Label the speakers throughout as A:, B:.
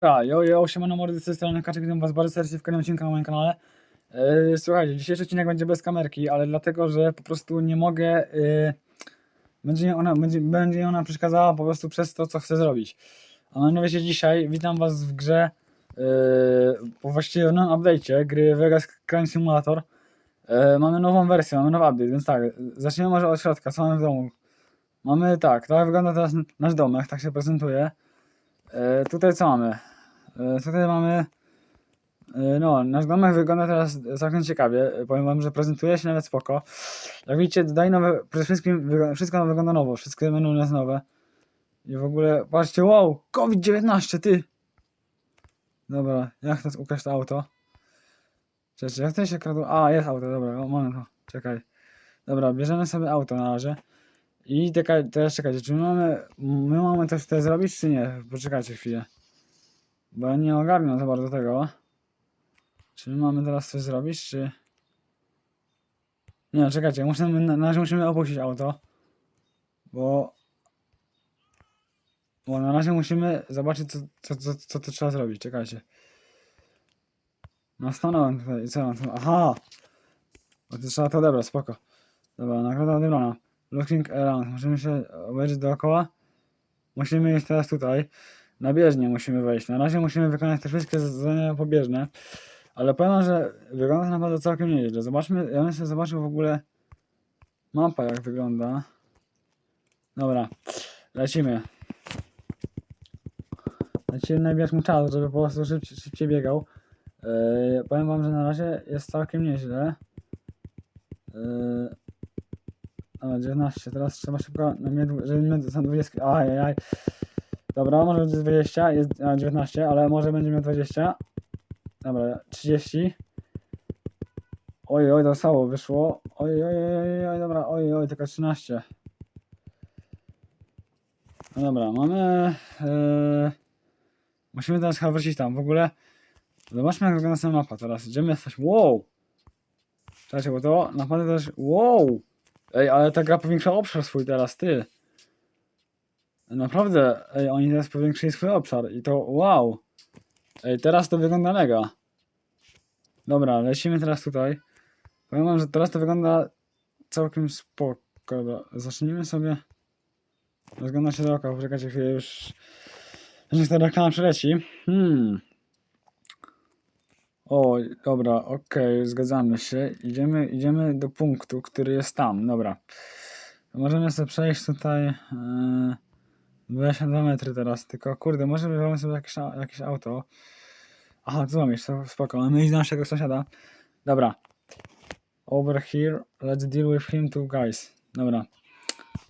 A: A, jo, jo, siemano mordy, z tej strony Kaczek, witam was bardzo serdecznie w kolejnym odcinku na moim kanale. Yy, słuchajcie, dzisiejszy odcinek będzie bez kamerki, ale dlatego, że po prostu nie mogę, yy, będzie, ona, będzie, będzie ona przeszkadzała po prostu przez to, co chcę zrobić. A mianowicie dzisiaj witam was w grze, yy, po właściwie nowym update'cie gry Vegas Crime Simulator. Yy, mamy nową wersję, mamy nowy update, więc tak, zaczniemy może od środka, co mamy w domu. Mamy tak, tak wygląda teraz nasz domek, tak się prezentuje. E, tutaj co mamy? E, tutaj mamy. e, No, nasz domek wygląda teraz całkiem ciekawie. Powiem wam, że prezentuje się nawet spoko. Jak widzicie, dodaje nowe. Przede wszystkim wszystko wygląda nowo. Wszystkie menu jest nowe. I w ogóle, patrzcie, wow! COVID-19, ty! Dobra, jak to ukraść to auto? Cześć, jak to się kradło? A, jest auto, dobra, moment, czekaj. Dobra, bierzemy sobie auto na razie. I taka, teraz czekajcie, czy my mamy, my mamy coś tutaj zrobić, czy nie? Poczekajcie chwilę. Bo ja nie ogarniam za bardzo tego. Czy my mamy teraz coś zrobić, czy... Nie, czekajcie, musimy, na na razie musimy opuścić auto. Bo... Bo na razie musimy zobaczyć, co, co, co, co to trzeba zrobić, czekajcie. No stanąłem tutaj co mam tu? Aha! Bo to trzeba to odebrać, spoko. Dobra, nagroda odebrana. Looking around. Musimy się obejrzeć dookoła. Musimy iść teraz tutaj. Na bieżnię musimy wejść. Na razie musimy wykonać te wszystkie zadania pobieżne. Ale powiem że wygląda to naprawdę całkiem nieźle. Zobaczmy, ja bym sobie zobaczył w ogóle mapa jak wygląda. Dobra, lecimy. Lecimy nabierać mu czas, żeby po prostu szybciej, szybciej biegał. Yy, powiem wam, że na razie jest całkiem nieźle. Yy, Dobra, 19, teraz trzeba szybko na mnie, żeby mnie są 20. Ajajaj. Dobra, może będzie 20, jest a, 19, ale może będzie miał 20. Dobra, 30. Oj, oj, to samo wyszło. Oj, oj, oj, oj, dobra, oj, oj, tylko 13. No dobra, mamy. Yy, musimy teraz chyba wrócić tam. W ogóle. Zobaczmy, jak wygląda sama mapa teraz. Idziemy jesteś. Wow! Czekajcie, bo to naprawdę też. Wow! Ej, ale ta gra powiększa obszar swój teraz, ty. Naprawdę, ej, oni teraz powiększyli swój obszar i to wow. Ej, teraz to wygląda mega. Dobra, lecimy teraz tutaj. Powiem wam, że teraz to wygląda całkiem spoko. Dobra, zacznijmy sobie rozglądać się dookoła. Poczekajcie chwilę, już... Niech ta reklama przeleci. Hmm. O, dobra, okej, zgadzamy się. Idziemy, idziemy do punktu, który jest tam. Dobra. Możemy sobie przejść tutaj yy, 22 metry teraz, tylko kurde, może wybierzemy sobie jakieś, jakieś auto. Aha, tu mam jeszcze, spoko, mamy iść do naszego sąsiada. Dobra. Over here, let's deal with him two guys. Dobra.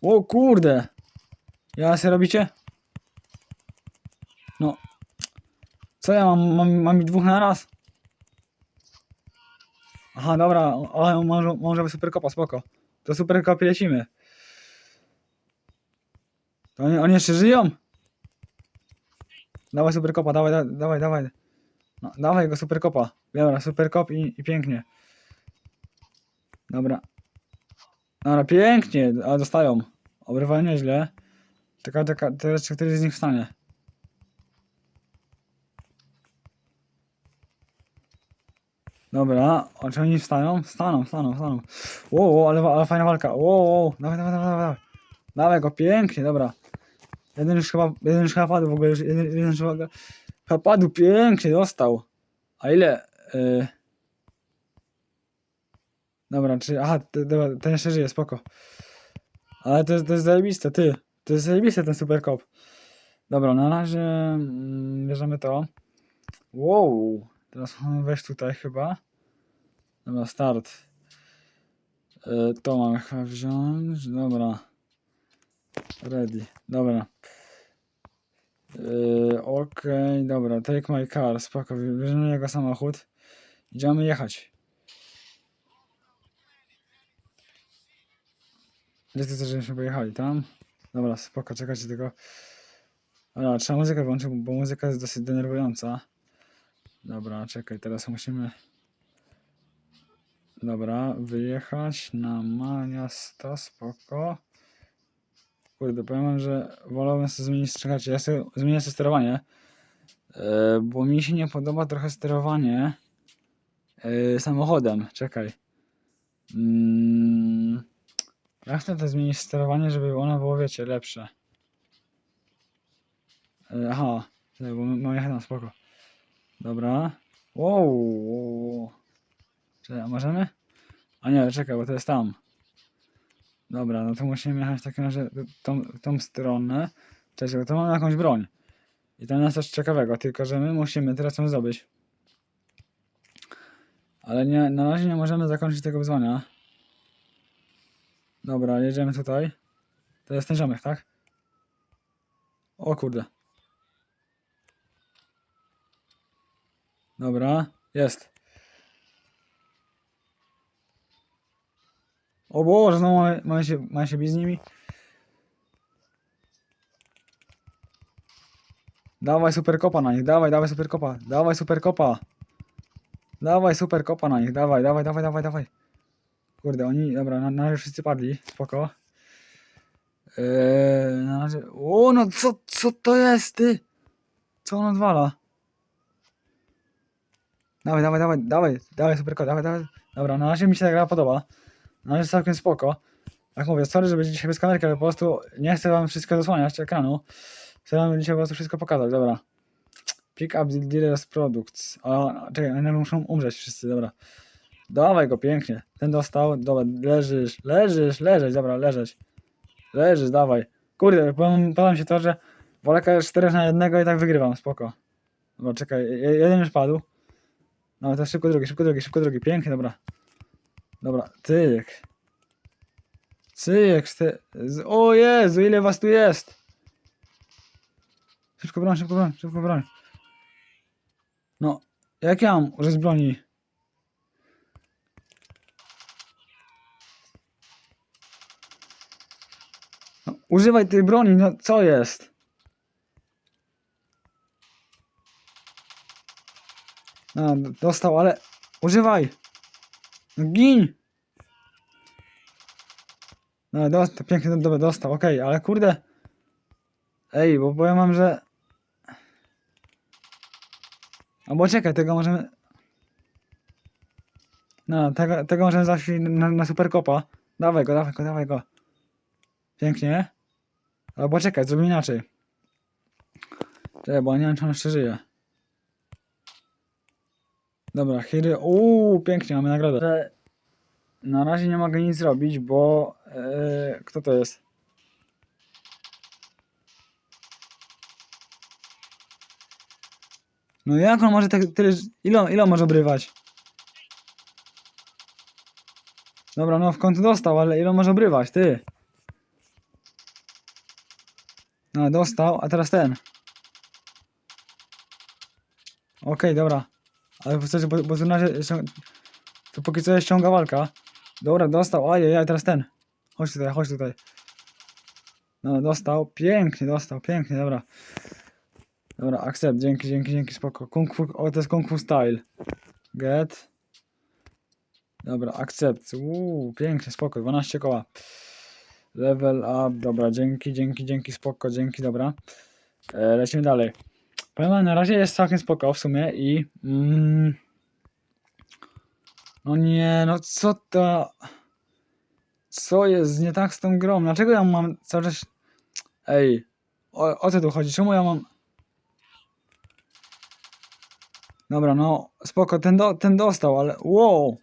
A: O kurde! Ja się robicie? No. Co ja mam, mam, mam ich dwóch na raz? Aha, dobra, o, może, może super kopa, spoko. To super kopie lecimy. To oni, oni jeszcze żyją? Dawaj super kopa, dawaj, da, dawaj, dawaj. No, dawaj go super kopa. Dobra, super kop i, i pięknie. Dobra. Dobra, pięknie, a dostają. Obrywają nieźle. Czekaj, czekaj, teraz czy któryś z nich wstanie. Dobra, a czy oni? Wstaną, wstaną, wstaną. Wow, wow ale, ale fajna walka. Wow, dawaj, dawaj, dawaj, dawaj. Dawaj go, pięknie, dobra. Jeden już chyba, jeden już chyba padł w ogóle, jeden, jeden już chyba, padł, pięknie, dostał. A ile? Y... Dobra, czy, aha, dobra, ten jeszcze żyje, spoko. Ale to, jest- to jest zajebiste, ty. To jest zajebiste ten super kop. Dobra, na razie mm, bierzemy to. Wow, teraz wejść tutaj chyba. Dobra, start. E, to mamy chyba wziąć. Dobra. Ready. Dobra. E, Okej, dobra. Take my car. Spoko. Bierzemy jego samochód. Idziemy jechać. Gdzie ty chcesz, żebyśmy pojechali? Tam? Dobra, spoko. Czekajcie tylko. Dobra, trzeba muzykę włączyć, bo muzyka jest dosyć denerwująca. Dobra, czekaj, teraz musimy. Dobra, wyjechać na miasto, spoko. Kurde, powiem wam, że wolałbym sobie zmienić, czekajcie, ja sobie zmienię sobie sterowanie. E, bo mi się nie podoba trochę sterowanie e, samochodem. Czekaj. Mm, ja chcę to zmienić sterowanie, żeby ono było, wiecie, lepsze. E, aha, bo mam jechać na spoko. Dobra. Wow. A możemy? A nie, czekaj, bo to jest tam. Dobra, no to musimy jechać w razie tą, tą stronę. Cześć, bo to mamy jakąś broń. I to jest coś ciekawego, tylko że my musimy teraz ją zdobyć. Ale nie, na razie nie możemy zakończyć tego wyzwania. Dobra, jedziemy tutaj. To jest ten ziomek, tak? O kurde. Dobra, jest. O Boże, znowu mamy, mamy, się, mamy się bić z nimi. Dawaj super kopa na nich, dawaj, dawaj super kopa, dawaj super kopa. Dawaj super kopa na nich, dawaj, dawaj, dawaj, dawaj, dawaj. Kurde, oni, dobra, na, na razie wszyscy padli, spoko. Eee, na razie, o no co, co to jest ty? Co on odwala? Dawaj, dawaj, dawaj, dawaj, dawaj super kopa, dawaj, dawaj. Dobra, na razie mi się ta gra podoba. Na razie całkiem spoko. Jak mówię, sorry, że będzie dzisiaj bez kamerki, ale po prostu nie chcę wam wszystko zasłaniać ekranu. Chcę wam dzisiaj po prostu wszystko pokazać, dobra. Pick up the dealer's products. A, czekaj, oni muszą umrzeć wszyscy, dobra. Dawaj go, pięknie. Ten dostał, dobra, leżysz, leżysz, leżeć, dobra, leżeć. Leżysz, dawaj. Kurde, powiem się to, że jest 4 na jednego i tak wygrywam, spoko. Dobra, czekaj, je- jeden już padł. No to szybko drugi, szybko drugi, szybko drugi, pięknie, dobra. Dobra, tyk. Cyk, ty. O Jezu, ile was tu jest? Szybko broń, szybko broń, szybko broń. No, jak ja mam użyć broni? No, używaj tej broni, no co jest? No, dostał, ale używaj. No, gin. No, dostał, pięknie, dobra, dostał, okej, ale kurde. Ej, bo powiem wam, że... Albo czekaj, tego możemy... No, tego, tego możemy załatwić na, na superkopa. Dawaj go, dawaj go, dawaj go. Pięknie. Albo czekaj, zrobimy inaczej. Czekaj, bo nie wiem, czy on jeszcze żyje. Dobra, Hiry. Uuu, pięknie, mamy nagrodę. Na razie nie mogę nic zrobić, bo... e, kto to jest? No jak on może tak tyle... Ile, ile może obrywać? Dobra, no w końcu dostał, ale ile może obrywać, ty? No, dostał, a teraz ten. Okej, dobra. Ale w zasadzie, bo, bo to póki co jest ciąga walka. Dobra, dostał, ajajaj, teraz ten. Chodź tutaj, chodź tutaj. No, dostał, pięknie, dostał, pięknie, dobra. Dobra, accept, dzięki, dzięki, dzięki, spoko. Kung fu, o, to jest kung fu style. Get. Dobra, accept. Uuu, pięknie, spoko, 12 koła. Level up, dobra, dzięki, dzięki, dzięki, spoko, dzięki, dobra. E, lecimy dalej. Wam, na razie jest całkiem spoko w sumie i... Mm, no nie, no co to... Co jest nie tak z tą grą? Dlaczego ja mam cały czas... Ej, o, o co tu chodzi? Czemu ja mam... Dobra, no spoko, ten, do, ten dostał, ale wow!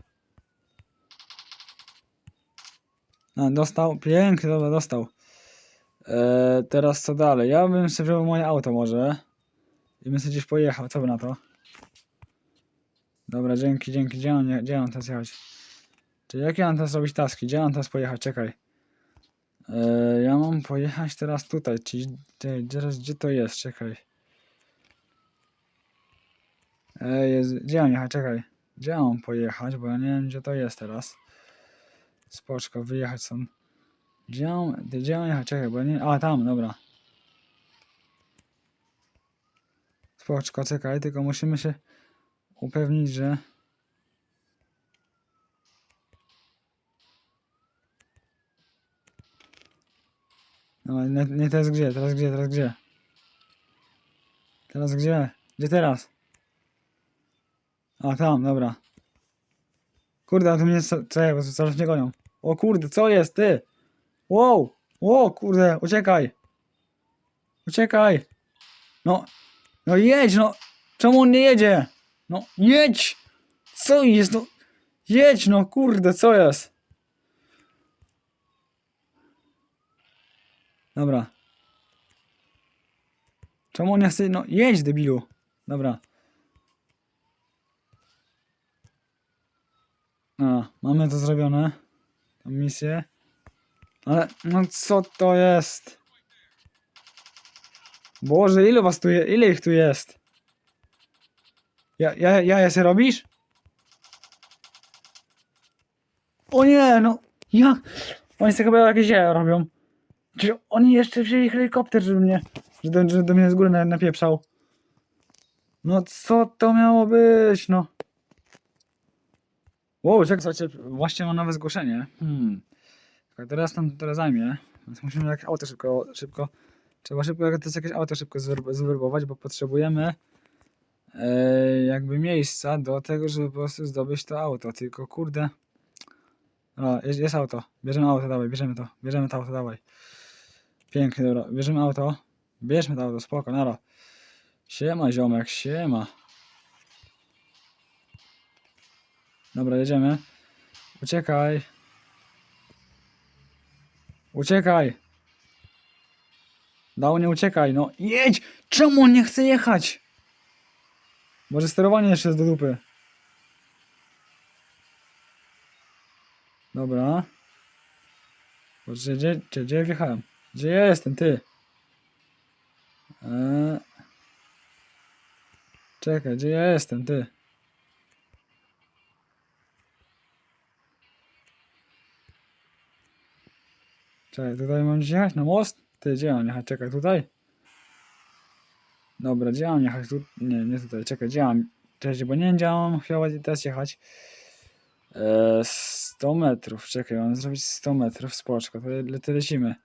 A: No, dostał, pięknie, dobra, dostał. Eee, teraz co dalej? Ja bym sobie wziął moje auto może. I bym sobie gdzieś pojechał, co by na to? Dobra, dzięki, dzięki. Gdzie on, gdzie on teraz jechać? Czyli jak ja mam teraz robić taski? Gdzie mam teraz pojechać? Czekaj. Eee, ja mam pojechać teraz tutaj, czyli teraz gdzie to jest? Czekaj. Eee, jest, gdzie mam jechać? Czekaj. Gdzie mam pojechać? Bo ja nie wiem, gdzie to jest teraz. Spoczko, wyjechać są. Gdzie mam, gdzie mam jechać? Czekaj, bo ja nie... A, tam, dobra. Spoczko, czekaj, tylko musimy się upewnić, że... No, nie, nie teraz gdzie, teraz gdzie, teraz gdzie? Teraz gdzie? Gdzie teraz? A, tam, dobra. Kurde, a tu mnie... Czekaj, bo zaraz mnie gonią. O kurde, co jest, ty? Wow! O kurde, uciekaj! Uciekaj! No, no jedź, no! Czemu on nie jedzie? No, jedź! Co jest, no? Jedź, no kurde, co jest? Dobra. Czemu on nie chce, no jedź, debilu. Dobra. A, mamy to zrobione. Tą misję. Ale, no co to jest? Boże, ile was tu jest? Ile ich tu jest? Ja, ja, ja, ja się robisz? O nie, no, ja, oni sobie chyba jakieś jaja robią. Czy oni jeszcze wzięli helikopter, żeby mnie, żeby, żeby do mnie z góry na- napieprzał. No co to miało być, no. Wow, czekaj, słuchajcie, właśnie mam nowe zgłoszenie. Hmm. Teraz tam teraz zajmie, więc musimy jakieś auto szybko, szybko, trzeba szybko jest jakieś auto szybko zwer- zwerbować, bo potrzebujemy e, jakby miejsca do tego, żeby po prostu zdobyć to auto, tylko kurde. O, jest, jest auto, bierzemy auto, dawaj, bierzemy to, bierzemy to auto, dawaj. Pięknie, dobra, bierzemy auto, bierzmy to auto, spoko, nara. Siema ziomek, siema. Dobra, jedziemy. Uciekaj. Uciekaj. Dał, nie uciekaj, no jedź! Czemu on nie chce jechać? Może sterowanie jeszcze jest do dupy. Dobra. Gdzie, gdzie, gdzie ja wjechałem? Gdzie ja jestem, ty? Eee. Czekaj, gdzie ja jestem, ty? Czekaj, tutaj mam jechać? Na most? Ty, gdzie mam jechać? Czekaj, tutaj? Dobra, gdzie mam jechać? Tu... Nie, nie tutaj, czekaj, gdzie mam? Cześć, bo nie wiem, gdzie mam chyba teraz jechać. Eee, 100 metrów, czekaj, mam zrobić 100 metrów, spoczko, to, le- to lecimy.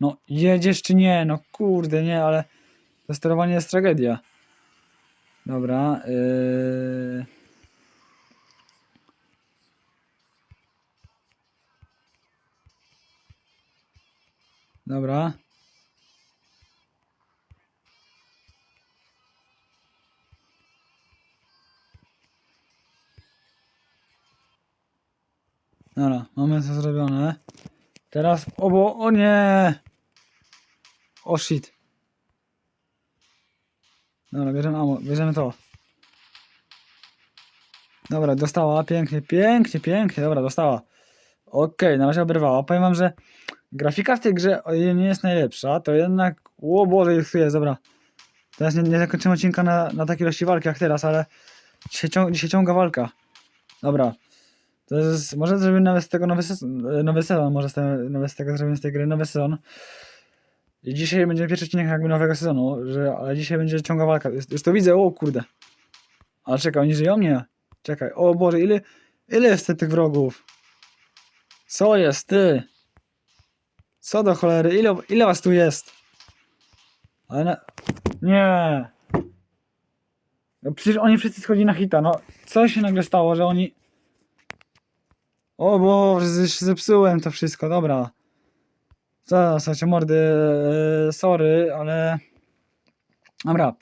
A: No, jedziesz czy nie? No kurde, nie, ale to sterowanie jest tragedia. Dobra, yy... Dobra. Dobra, mamy to zrobione. Teraz, o bo, o nie! O shit. Dobra, bierzemy ammo, bierzemy to. Dobra, dostała, pięknie, pięknie, pięknie, dobra, dostała. Okej, na razie oberwała. Powiem wam, że grafika w tej grze nie jest najlepsza, to jednak, o Boże, tu jest, dobra. Teraz nie, nie zakończymy odcinka na, na takiej ilości walki jak teraz, ale dzisiaj, dzisiaj ciąga walka. Dobra. To jest, może zrobimy nawet z tego nowy sezon, e, nowy sezon, może z nawet z tego zrobimy z tej gry nowy sezon. I dzisiaj będzie pierwszy odcinek jakby nowego sezonu, że, ale dzisiaj będzie ciąga walka. Już, już to widzę, o kurde. Ale czekaj, oni żyją? Nie. Czekaj, o Boże, ile, ile jest tych wrogów? Co jest, ty? Co do cholery, ile, ile was tu jest? Ale na... Nie. No przecież oni wszyscy schodzili na hita, no. Co się nagle stało, że oni... O Boże, zepsułem to wszystko, dobra. Co, słuchajcie, mordy, e, sorry, ale... Dobra.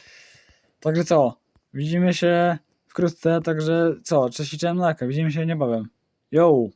A: Także co? Widzimy się wkrótce, także co? Cześć i widzimy się niebawem. Yo!